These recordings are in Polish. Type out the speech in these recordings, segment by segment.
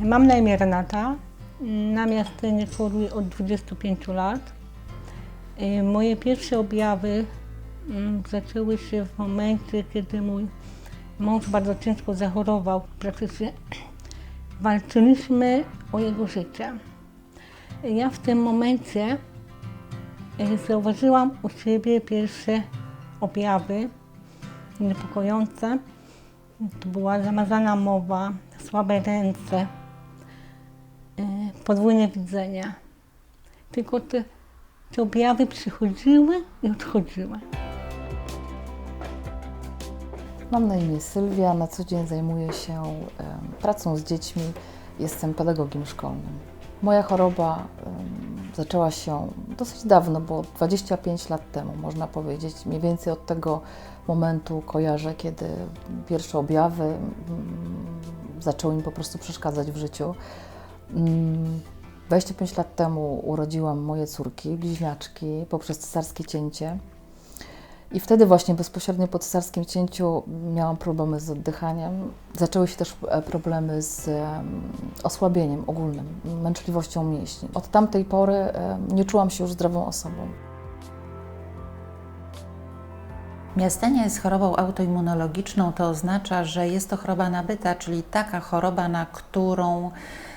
Mam na imię Renata. Na miastynie choruję od 25 lat. Y, Moje pierwsze objawy mm, zaczęły się w momencie, kiedy mój mąż bardzo ciężko zachorował. Praktycznie walczyliśmy o jego życie. Ja w tym momencie y, zauważyłam u siebie pierwsze objawy niepokojące. To była zamazana mowa, słabe ręce, podwójne widzenie. Tylko te, te objawy przychodziły i odchodziły. Mam na imię Sylwia, na co dzień zajmuję się pracą z dziećmi, jestem pedagogiem szkolnym. Moja choroba zaczęła się dosyć dawno, bo 25 lat temu, można powiedzieć. Mniej więcej od tego momentu kojarzę, kiedy pierwsze objawy mm, zaczęły mi po prostu przeszkadzać w życiu. Mm, 25 lat temu urodziłam moje córki, bliźniaczki, poprzez cesarskie cięcie. I wtedy właśnie bezpośrednio po cesarskim cięciu miałam problemy z oddychaniem. Zaczęły się też e, problemy z em, osłabieniem ogólnym, męczliwością mięśni. Od tamtej pory nie czułam się już zdrową osobą. Miastenia jest chorobą autoimmunologiczną, to oznacza, że jest to choroba nabyta, czyli taka choroba, na którą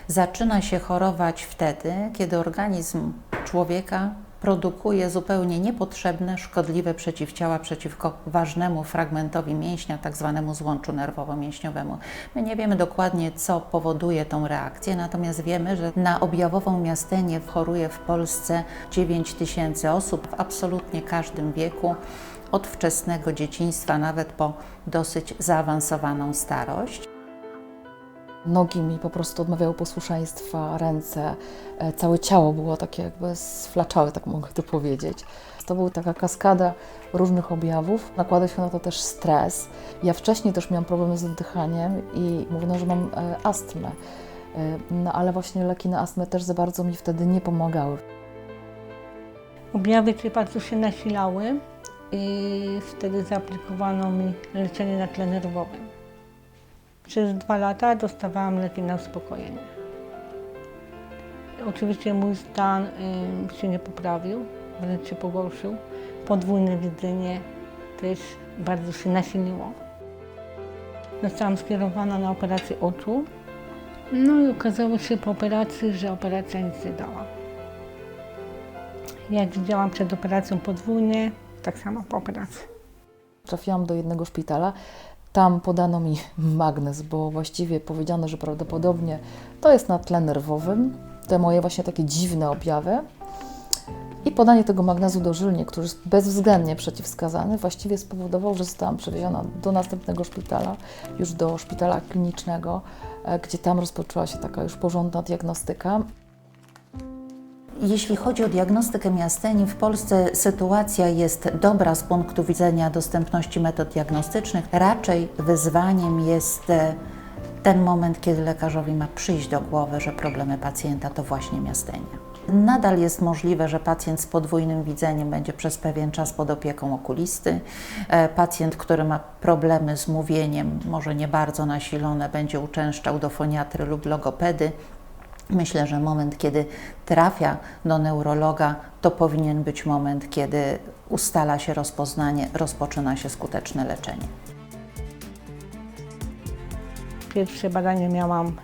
zaczyna się chorować wtedy, kiedy organizm człowieka produkuje zupełnie niepotrzebne, szkodliwe przeciwciała przeciwko ważnemu fragmentowi mięśnia, tak zwanemu złączu nerwowo-mięśniowemu. My nie wiemy dokładnie, co powoduje tą reakcję, natomiast wiemy, że na objawową miastenię choruje w Polsce 9 tysięcy osób w absolutnie każdym wieku od wczesnego dzieciństwa, nawet po dosyć zaawansowaną starość. Nogi mi po prostu odmawiały posłuszeństwa, ręce, e, całe ciało było takie jakby sflaczałe, tak mogę to powiedzieć. To była taka kaskada różnych objawów. Nakłada się na to też stres. Ja wcześniej też miałam problemy z oddychaniem i mówiono, że mam e, astmę. E, No ale właśnie leki na astmę też za bardzo mi wtedy nie pomagały. Objawy te bardzo się nasilały i wtedy zaaplikowano mi leczenie na tle nerwowym. Przez dwa lata dostawałam leki na uspokojenie. Oczywiście mój stan y, się nie poprawił, wręcz się pogorszył. Podwójne widzenie też bardzo się nasiliło. Zostałam skierowana na operację oczu. No i okazało się po operacji, że operacja nic nie dała. Jak widziałam przed operacją podwójnie, tak samo po operacji. Trafiłam do jednego szpitala. Tam podano mi magnes, bo właściwie powiedziano, że prawdopodobnie to jest na tle nerwowym, te moje właśnie takie dziwne objawy. I podanie tego magnezu dożylnie, który jest bezwzględnie przeciwwskazany, właściwie spowodowało, że zostałam przewieziona do następnego szpitala, już do szpitala klinicznego, e, gdzie tam rozpoczęła się taka już porządna diagnostyka. Jeśli chodzi o diagnostykę miasteni, w Polsce sytuacja jest dobra z punktu widzenia dostępności metod diagnostycznych. Raczej wyzwaniem jest e, ten moment, kiedy lekarzowi ma przyjść do głowy, że problemy pacjenta to właśnie miastenia. Nadal jest możliwe, że pacjent z podwójnym widzeniem będzie przez pewien czas pod opieką okulisty. E, Pacjent, który ma problemy z mówieniem, może nie bardzo nasilone, będzie uczęszczał do foniatry lub logopedy. Myślę, że moment, kiedy trafia do neurologa, to powinien być moment, kiedy ustala się rozpoznanie, rozpoczyna się skuteczne leczenie. Pierwsze badanie miałam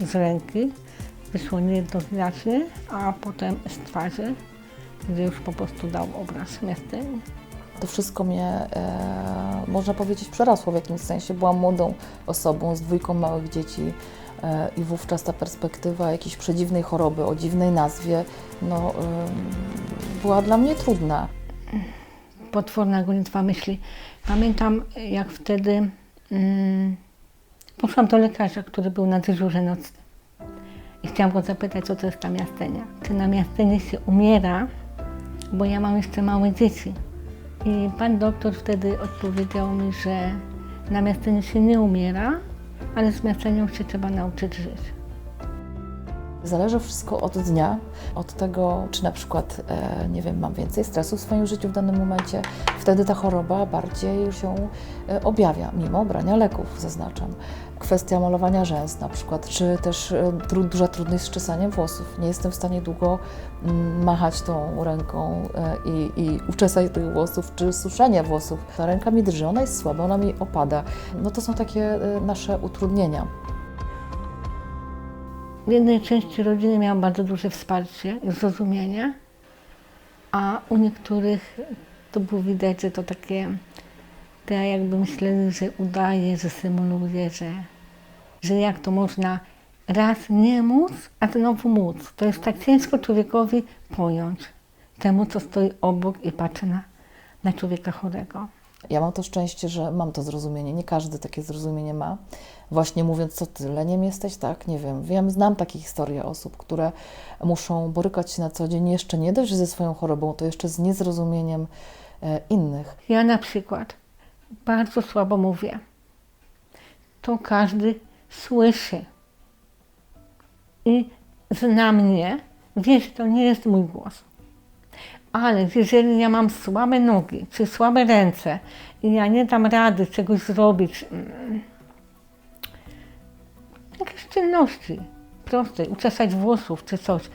z ręki, wyszło niejednoznacznie, a potem z twarzy, gdzie już po prostu dał obraz miasteni. To wszystko mnie, e, można powiedzieć, przerosło w jakimś sensie. Byłam młodą osobą z dwójką małych dzieci i wówczas ta perspektywa jakiejś przedziwnej choroby o dziwnej nazwie no, była dla mnie trudna. Potworna gonitwa myśli. Pamiętam, jak wtedy mm, poszłam do lekarza, który był na dyżurze nocnym. I chciałam go zapytać, co to jest ta miastenia. Czy na miastenie się umiera, bo ja mam jeszcze małe dzieci. I pan doktor wtedy odpowiedział mi, że na miasteniu się nie umiera, ale z miastenią się trzeba nauczyć żyć. Zależy wszystko od dnia, od tego, czy na przykład, e, nie wiem, mam więcej stresu w swoim życiu w danym momencie. Wtedy ta choroba bardziej się e, objawia, mimo brania leków, zaznaczam. Kwestia malowania rzęs na przykład, czy też e, tru, duża trudność z czesaniem włosów. Nie jestem w stanie długo mm, machać tą ręką e, i, i uczesać tych włosów, czy suszenie włosów. Ta ręka mi drży, ona jest słaba, ona mi opada. No to są takie e, nasze utrudnienia. W jednej części rodziny miałam bardzo duże wsparcie i zrozumienie, a u niektórych to było widać, że to takie, to jakby myśleli, że udaje, że symuluje, że, że jak to można raz nie móc, a znowu móc. To jest tak ciężko człowiekowi pojąć temu, co stoi obok i patrzy na, na człowieka chorego. Ja mam to szczęście, że mam to zrozumienie. Nie każdy takie zrozumienie ma. Właśnie mówiąc, co ty, leniem jesteś, tak? Nie wiem. Wiem, znam takie historie osób, które muszą borykać się na co dzień jeszcze nie dość ze swoją chorobą, to jeszcze z niezrozumieniem e, innych. Ja na przykład bardzo słabo mówię. To każdy słyszy. I zna mnie, wie, że to nie jest mój głos. Ale jeżeli ja mam słabe nogi czy słabe ręce i ja nie dam rady czegoś zrobić, mm, jakieś czynności prostej, uczesać włosów czy coś,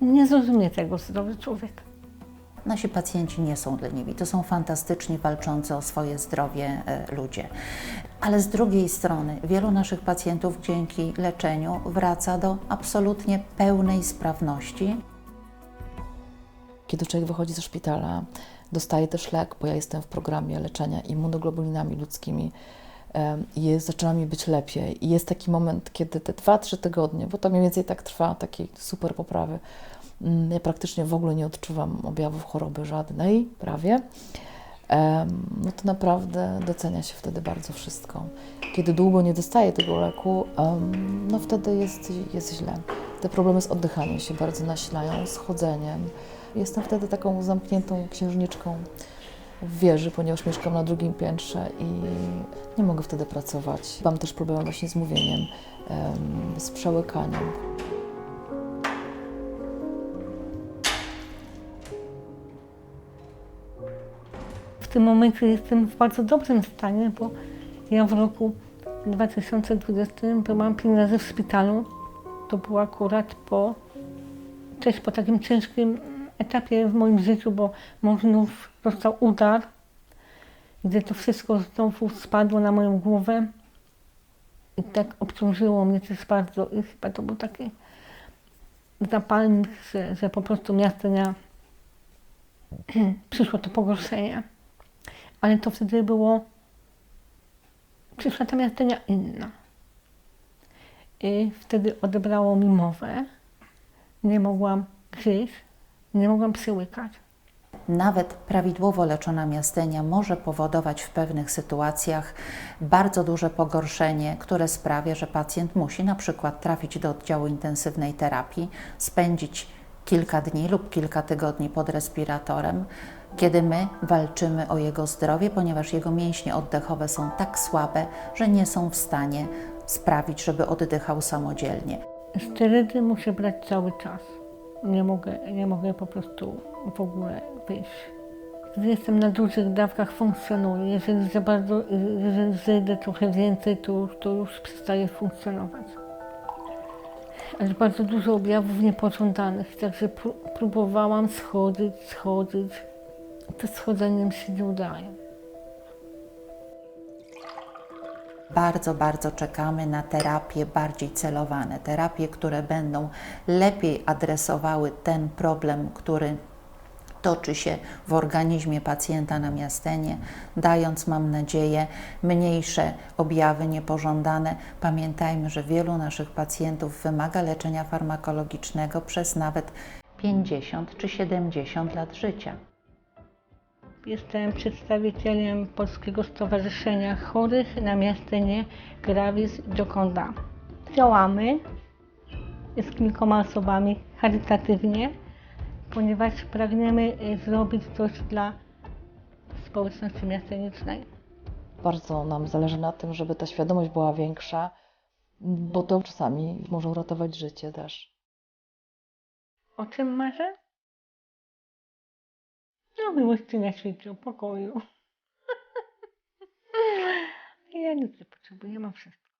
nie zrozumie tego zdrowy człowiek. Nasi pacjenci nie są leniwi, to są fantastyczni, walczący o swoje zdrowie e, ludzie. Ale z drugiej strony, wielu naszych pacjentów dzięki leczeniu wraca do absolutnie pełnej sprawności. Kiedy człowiek wychodzi ze szpitala, dostaje też lek, bo ja jestem w programie leczenia immunoglobulinami ludzkimi jest, zaczyna mi być lepiej. I jest taki moment, kiedy te 2-3 tygodnie, bo to mniej więcej tak trwa, takiej super poprawy, ja praktycznie w ogóle nie odczuwam objawów choroby żadnej, prawie, no to naprawdę docenia się wtedy bardzo wszystko. Kiedy długo nie dostaję tego leku, no wtedy jest, jest źle. Te problemy z oddychaniem się bardzo nasilają, z chodzeniem. Jestem wtedy taką zamkniętą księżniczką w wieży, ponieważ mieszkam na drugim piętrze i nie mogę wtedy pracować. Mam też problemy właśnie z mówieniem, em, z przełykaniem. Tym momencie jestem w bardzo dobrym stanie, bo ja w roku 2020 byłam pięć razy w szpitalu. To było akurat po, też po takim ciężkim etapie w moim życiu, bo mąż znów dostał udar, gdzie to wszystko znowu spadło na moją głowę i tak obciążyło mnie też bardzo i chyba to był taki zapalnik, że, że po prostu miastenia przyszło to pogorszenie ale to wtedy było, przyszła ta miastenia inna. I wtedy odebrało mi mowę, nie mogłam gryźć, nie mogłam przełykać. Nawet prawidłowo leczona miastenia może powodować w pewnych sytuacjach bardzo duże pogorszenie, które sprawia, że pacjent musi na przykład trafić do oddziału intensywnej terapii, spędzić kilka dni lub kilka tygodni pod respiratorem, kiedy my walczymy o jego zdrowie, ponieważ jego mięśnie oddechowe są tak słabe, że nie są w stanie sprawić, żeby oddychał samodzielnie. Sterydy muszę brać cały czas. Nie mogę, nie mogę po prostu w ogóle wyjść. Gdy jestem na dużych dawkach, funkcjonuję. Jeżeli za bardzo, jeżeli zejdę trochę więcej, to, już- to już przestaję funkcjonować. Ale bardzo dużo objawów niepożądanych, także pró- próbowałam schodzić, schodzić. To schodzeniem się nie udaje. Bardzo, bardzo czekamy na terapie bardziej celowane, terapie, które będą lepiej adresowały ten problem, który toczy się w organizmie pacjenta na miastenie, dając, mam nadzieję, mniejsze objawy niepożądane. Pamiętajmy, że wielu naszych pacjentów wymaga leczenia farmakologicznego przez nawet 50 czy 70 lat życia. Jestem przedstawicielem Polskiego Stowarzyszenia Chorych na miastenie Gravis Gioconda. Działamy z kilkoma osobami charytatywnie, ponieważ pragniemy e, zrobić coś dla społeczności miastenicznej. Bardzo nam zależy na tym, żeby ta świadomość była większa, bo to czasami może uratować życie też. O czym marzę? No, miłości na świecie, pokoju. ja nic nie potrzebuję, mam wszystko.